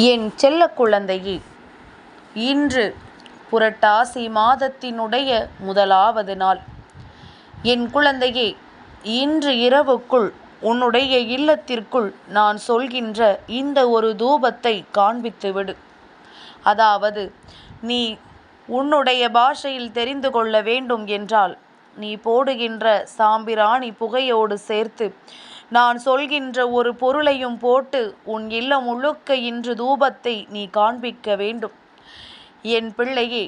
என் செல்ல குழந்தையே இன்று புரட்டாசி மாதத்தினுடைய முதலாவது நாள். என் குழந்தையே இன்று இரவுக்குள் உன்னுடைய இல்லத்திற்குள் நான் சொல்கின்ற இந்த ஒரு தூபத்தை காண்பித்து விடு. அதாவது நீ உன்னுடைய பாஷையில் தெரிந்து கொள்ள வேண்டும் என்றால் நீ போடுகின்ற சாம்பிராணி புகையோடு சேர்த்து நான் சொல்கின்ற ஒரு பொருளையும் போட்டு உன் இல்லம் முழுக்க இன்று தூபத்தை நீ காண்பிக்க வேண்டும். என் பிள்ளையே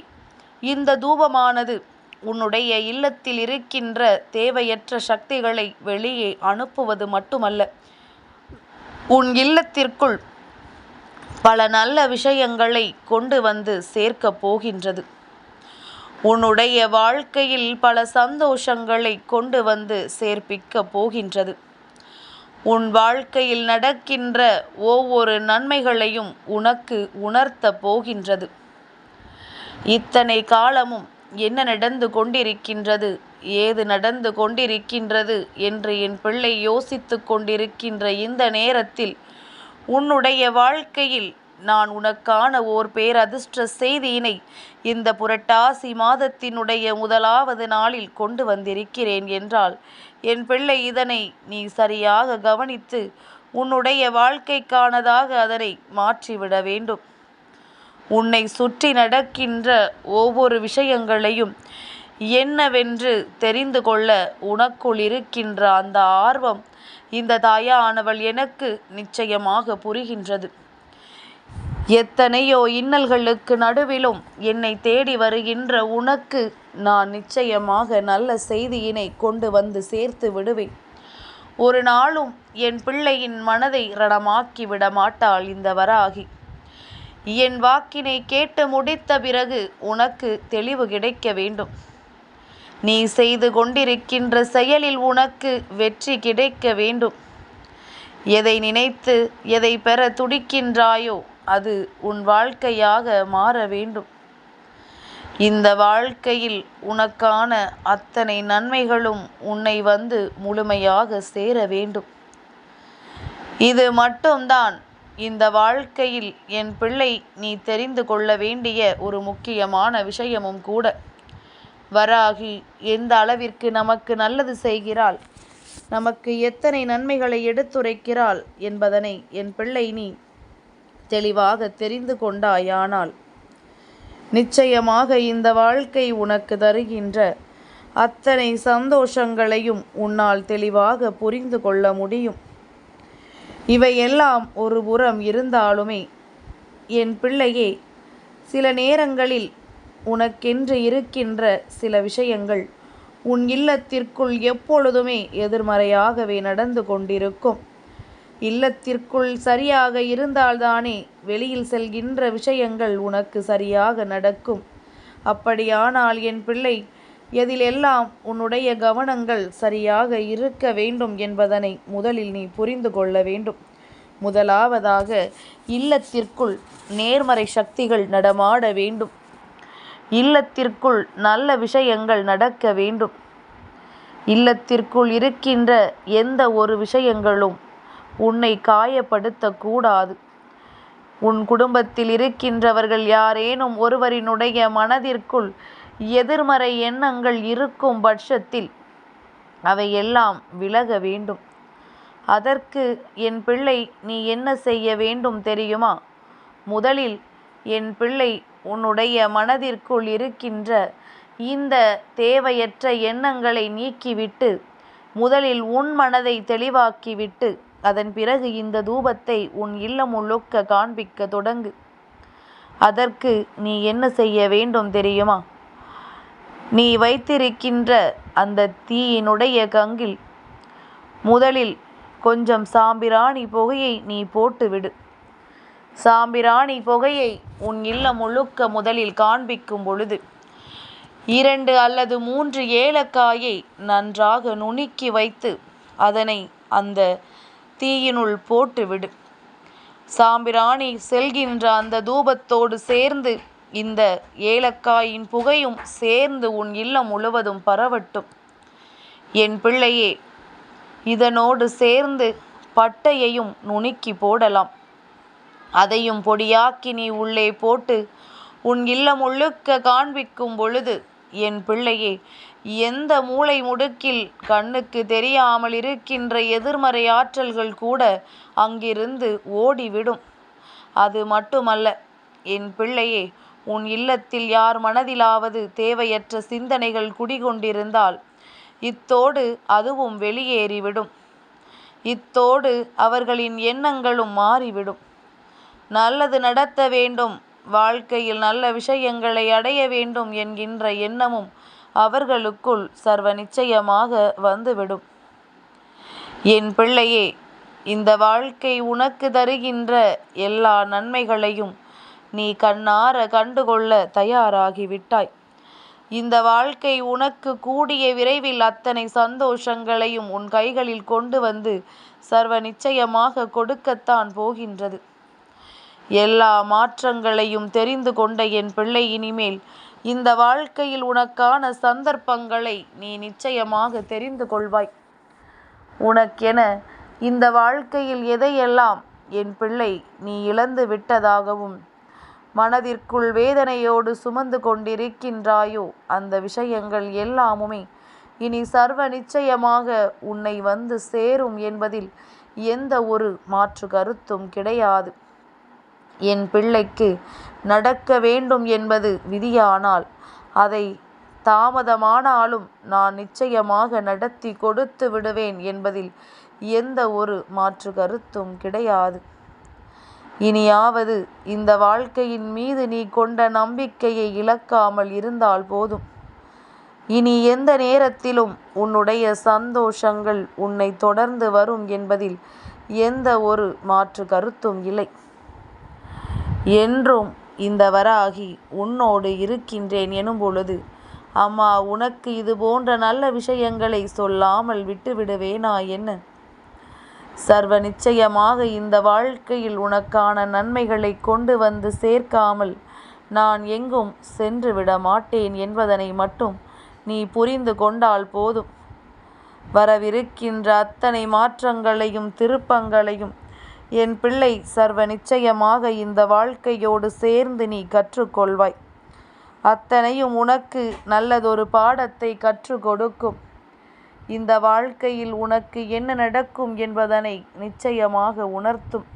இந்த தூபமானது உன்னுடைய இல்லத்தில் இருக்கின்ற தேவையற்ற சக்திகளை வெளியே அனுப்புவது மட்டுமல்ல. உன் இல்லத்திற்குள் பல நல்ல விஷயங்களை கொண்டு வந்து சேர்க்கப் போகின்றது. உன்னுடைய வாழ்க்கையில் பல சந்தோஷங்களை கொண்டு வந்து சேர்ப்பிக்க போகின்றது. உன் வாழ்க்கையில் நடக்கின்ற ஒவ்வொரு நன்மைகளையும் உனக்கு உணர்த்த போகின்றது. இத்தனை காலமும் என்ன நடந்து கொண்டிருக்கின்றது ஏது நடந்து கொண்டிருக்கின்றது என்று என் பிள்ளை யோசித்து கொண்டிருக்கின்ற இந்த நேரத்தில் உன்னுடைய வாழ்க்கையில் நான் உனக்கான ஓர் பேரதிர்ஷ்ட செய்தியினை இந்த புரட்டாசி மாதத்தினுடைய முதலாவது நாளில் கொண்டு வந்திருக்கிறேன் என்றால் என் பிள்ளை இதனை நீ சரியாக கவனித்து உன்னுடைய வாழ்க்கைக்கானதாக அதனை மாற்றிவிட வேண்டும். உன்னை சுற்றி நடக்கின்ற ஒவ்வொரு விஷயங்களையும் என்னவென்று தெரிந்து கொள்ள உனக்குள் இருக்கின்ற அந்த ஆர்வம் இந்த தாயானவள் எனக்கு நிச்சயமாக புரிகின்றது. எத்தனையோ இன்னல்களுக்கு நடுவிலும் என்னை தேடி வருகின்ற உனக்கு நான் நிச்சயமாக நல்ல செய்தியினை கொண்டு வந்து சேர்த்து விடுவேன். ஒரு நாளும் என் பிள்ளையின் மனதை ரணமாக்கி விட மாட்டாள் இந்த வராகி. என் வாக்கினை கேட்டு முடித்த பிறகு உனக்கு தெளிவு கிடைக்க வேண்டும். நீ செய்து கொண்டிருக்கின்ற செயலில் உனக்கு வெற்றி கிடைக்க வேண்டும். எதை நினைத்து எதை பெற துடிக்கின்றாயோ அது உன் வாழ்க்கையாக மாற வேண்டும். இந்த வாழ்க்கையில் உனக்கான அத்தனை நன்மைகளும் உன்னை வந்து முழுமையாக சேர வேண்டும். இது மட்டும்தான். இந்த வாழ்க்கையில் என் பிள்ளை நீ தெரிந்து கொள்ள வேண்டிய ஒரு முக்கியமான விஷயமும் கூட. வராகி எந்த அளவிற்கு நமக்கு நல்லது செய்கிறாள்? நமக்கு எத்தனை நன்மைகளை எடுத்துரைக்கிறாள் என்பதனை என் பிள்ளை நீ தெளிவாக தெரிந்து கொண்டாயானால் நிச்சயமாக இந்த வாழ்க்கை உனக்கு தருகின்ற அத்தனை சந்தோஷங்களையும் உன்னால் தெளிவாக புரிந்து கொள்ள முடியும். இவையெல்லாம் ஒரு புறம் இருந்தாலுமே என் பிள்ளையே சில நேரங்களில் உனக்கென்று இருக்கின்ற சில விஷயங்கள் உன் இல்லத்திற்குள் எப்பொழுதுமே எதிர்மறையாகவே நடந்து கொண்டிருக்கும். இல்லத்திற்குள் சரியாக இருந்தால்தானே வெளியில் செல்கின்ற விஷயங்கள் உனக்கு சரியாக நடக்கும். அப்படியானால் என் பிள்ளை எதிலெல்லாம் உன்னுடைய கவனங்கள் சரியாக இருக்க வேண்டும் என்பதனை முதலில் நீ புரிந்து கொள்ள வேண்டும். முதலாவதாக இல்லத்திற்குள் நேர்மறை சக்திகள் நடமாட வேண்டும். இல்லத்திற்குள் நல்ல விஷயங்கள் நடக்க வேண்டும். இல்லத்திற்குள் இருக்கின்ற எந்த ஒரு விஷயங்களும் உன்னை காயப்படுத்தக்கூடாது. உன் குடும்பத்தில் இருக்கின்றவர்கள் யாரேனும் ஒருவரினுடைய மனதிற்குள் எதிர்மறை எண்ணங்கள் இருக்கும் பட்சத்தில் அவையெல்லாம் விலக வேண்டும். அதற்கு என் பிள்ளை நீ என்ன செய்ய வேண்டும் தெரியுமா? முதலில் என் பிள்ளை உன்னுடைய மனதிற்குள் இருக்கின்ற இந்த தேவையற்ற எண்ணங்களை நீக்கிவிட்டு முதலில் உன் மனதை தெளிவாக்கிவிட்டு அதன் பிறகு இந்த தூபத்தை உன் இல்லம் முழுக்க காண்பிக்க தொடங்கு. அதற்கு நீ என்ன செய்ய வேண்டும் தெரியுமா? நீ வைத்திருக்கின்ற அந்த தீயினுடைய கங்கில் முதலில் கொஞ்சம் சாம்பிராணி புகையை நீ போட்டுவிடு. சாம்பிராணி புகையை உன் இல்லம் முழுக்க முதலில் காண்பிக்கும் பொழுது இரண்டு அல்லது மூன்று ஏலக்காயை நன்றாக நுணுக்கி வைத்து அதனை அந்த தீயினுள் போட்டுவிடு. சாம்பிராணி செல்கின்ற அந்த தூபத்தோடு சேர்ந்து இந்த ஏலக்காயின் புகையும் சேர்ந்து உன் இல்லம் முழுவதும் பரவட்டும். என் பிள்ளையே இதனோடு சேர்ந்து பட்டையையும் நுணுக்கி போடலாம். அதையும் பொடியாக்கி நீ உள்ளே போட்டு உன் இல்லம் முழுக்க காண்பிக்கும் பொழுது என் பிள்ளையே எந்த மூளை முடுக்கில் கண்ணுக்கு தெரியாமல் இருக்கின்ற எதிர்மறை ஆற்றல்கள் கூட அங்கிருந்து ஓடிவிடும். அது மட்டுமல்ல என் பிள்ளையே உன் இல்லத்தில் யார் மனதிலாவது தேவையற்ற சிந்தனைகள் குடிகொண்டிருந்தால் இத்தோடு அதுவும் வெளியேறிவிடும். இத்தோடு அவர்களின் எண்ணங்களும் மாறிவிடும். நல்லது நடத்த வேண்டும் வாழ்க்கையில் நல்ல விஷயங்களை அடைய வேண்டும் என்கின்ற எண்ணமும் அவர்களுக்குள் சர்வ நிச்சயமாக வந்துவிடும். என் பிள்ளையே இந்த வாழ்க்கை உனக்கு தருகின்ற எல்லா நன்மைகளையும் நீ கண்ணார கண்டுகொள்ள தயாராகிவிட்டாய். இந்த வாழ்க்கை உனக்கு கூடிய விரைவில் அத்தனை சந்தோஷங்களையும் உன் கைகளில் கொண்டு வந்து சர்வ நிச்சயமாக கொடுக்கத்தான் போகின்றது. எல்லா மாற்றங்களையும் தெரிந்து கொண்ட என் பிள்ளை இனிமேல் இந்த வாழ்க்கையில் உனக்கான சந்தர்ப்பங்களை நீ நிச்சயமாக தெரிந்து கொள்வாய். உனக்கென இந்த வாழ்க்கையில் எதையெல்லாம் என் பிள்ளை நீ இழந்து விட்டதாகவும் மனதிற்குள் வேதனையோடு சுமந்து கொண்டிருக்கின்றாயோ அந்த விஷயங்கள் எல்லாமுமே இனி சர்வ நிச்சயமாக உன்னை வந்து சேரும் என்பதில் எந்த ஒரு மாற்று கருத்தும் கிடையாது. என் பிள்ளைக்கு நடக்க வேண்டும் என்பது விதியானால் அதை தாமதமானாலும் நான் நிச்சயமாக நடத்தி கொடுத்து விடுவேன் என்பதில் எந்த ஒரு மாற்று கருத்தும் கிடையாது. இனியாவது இந்த வாழ்க்கையின் மீது நீ கொண்ட நம்பிக்கையை இழக்காமல் இருந்தால் போதும். இனி எந்த நேரத்திலும் உன்னுடைய சந்தோஷங்கள் உன்னை தொடர்ந்து வரும் என்பதில் எந்த ஒரு மாற்று கருத்தும் இல்லை. என்றும் இந்த வராகி உன்னோடு இருக்கின்றேன் எனும் பொழுது அம்மா உனக்கு இது போன்ற நல்ல விஷயங்களை சொல்லாமல் விட்டுவிடுவேனா என்ன? சர்வ நிச்சயமாக இந்த வாழ்க்கையில் உனக்கான நன்மைகளை கொண்டு வந்து சேர்க்காமல் நான் எங்கும் சென்று விட மாட்டேன் என்பதனை மட்டும் நீ புரிந்து கொண்டால் போதும். வரவிருக்கின்ற அத்தனை மாற்றங்களையும் திருப்பங்களையும் என் பிள்ளை சர்வ நிச்சயமாக இந்த வாழ்க்கையோடு சேர்ந்து நீ கற்றுக்கொள்வாய். அத்தனையும் உனக்கு நல்லதொரு பாடத்தை கற்றுக் கொடுக்கும் இந்த வாழ்க்கையில் உனக்கு என்ன நடக்கும் என்பதனை நிச்சயமாக உணர்த்தும்.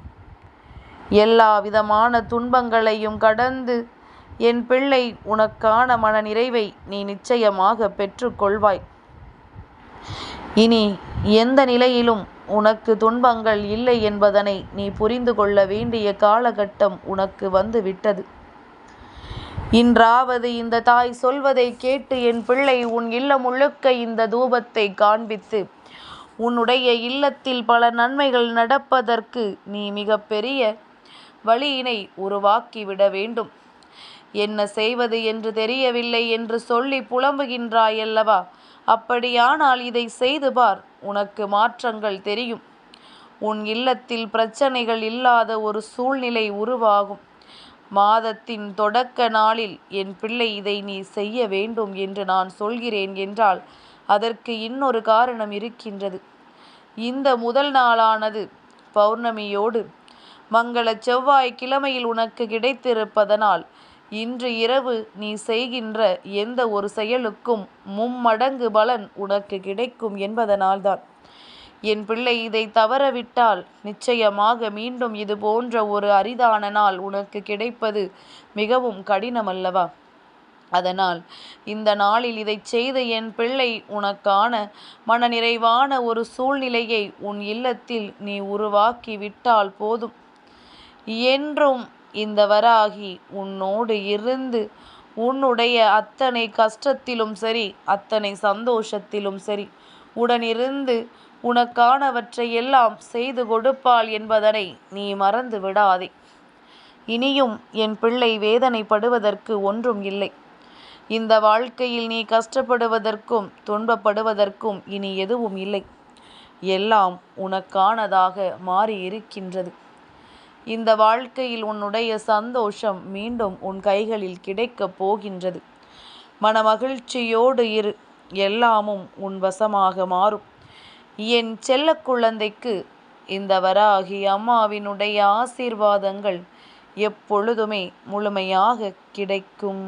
எல்லா விதமான துன்பங்களையும் கடந்து என் பிள்ளை உனக்கான மன நிறைவை நீ நிச்சயமாக பெற்றுக்கொள்வாய். இனி எந்த நிலையிலும் உனக்கு துன்பங்கள் இல்லை என்பதனை நீ புரிந்து கொள்ள வேண்டிய காலகட்டம் உனக்கு வந்து விட்டது இன்றாவது இந்த தாய் சொல்வதை கேட்டு என் பிள்ளை உன் இல்லம் முழுக்க இந்த தூபத்தை காண்பித்து உன்னுடைய இல்லத்தில் பல நன்மைகள் நடப்பதற்கு நீ மிக பெரிய வழியினை உருவாக்கிவிட வேண்டும். என்ன செய்வது என்று தெரியவில்லை என்று சொல்லி புலம்புகின்றாயல்லவா? அப்படியானால் இதை செய்து பார் உனக்கு மாற்றங்கள் தெரியும். உன் இல்லத்தில் பிரச்சனைகள் இல்லாத ஒரு சூழ்நிலை உருவாகும். மாதத்தின் தொடக்க நாளில் என் பிள்ளை இதை நீ செய்ய வேண்டும் என்று நான் சொல்கிறேன் என்றால் அதற்கு இன்னொரு காரணம் இருக்கின்றது. இந்த முதல் நாளானது பௌர்ணமியோடு மங்கள செவ்வாய் கிழமையில் உனக்கு கிடைத்திருப்பதனால் இன்று இரவு நீ செய்கின்ற எந்த ஒரு செயலுக்கும் மும்மடங்கு பலன் உனக்கு கிடைக்கும் என்பதனால்தான். என் பிள்ளை இதை தவறவிட்டால் நிச்சயமாக மீண்டும் இது போன்ற ஒரு அரிதான நாள் உனக்கு கிடைப்பது மிகவும் கடினமல்லவா? அதனால் இந்த நாளில் இதை செய்த என் பிள்ளை உனக்கான மனநிறைவான ஒரு சூழ்நிலையை உன் இல்லத்தில் நீ உருவாக்கி விட்டால் போதும். என்றும் இந்த வராகி உன்னோடு இருந்து உன்னுடைய அத்தனை கஷ்டத்திலும் சரி அத்தனை சந்தோஷத்திலும் சரி உடனிருந்து உனக்கானவற்றை எல்லாம் செய்து கொடுப்பாள் என்பதனை நீ மறந்து விடாதே. இனியும் என் பிள்ளை வேதனைப்படுவதற்கு ஒன்றும் இல்லை. இந்த வாழ்க்கையில் நீ கஷ்டப்படுவதற்கும் துன்பப்படுவதற்கும் இனி எதுவும் இல்லை. எல்லாம் உனக்கானதாக மாறி இருக்கின்றது இந்த வாழ்க்கையில் உன்னுடைய சந்தோஷம் மீண்டும் உன் கைகளில் கிடைக்கப் போகின்றது. மனமகிழ்ச்சியோடு இரு எல்லாமும் உன் வசமாக மாறும். என் செல்ல குழந்தைக்கு இந்த வராகி அம்மாவினுடைய ஆசீர்வாதங்கள் எப்பொழுதுமே முழுமையாக கிடைக்கும்.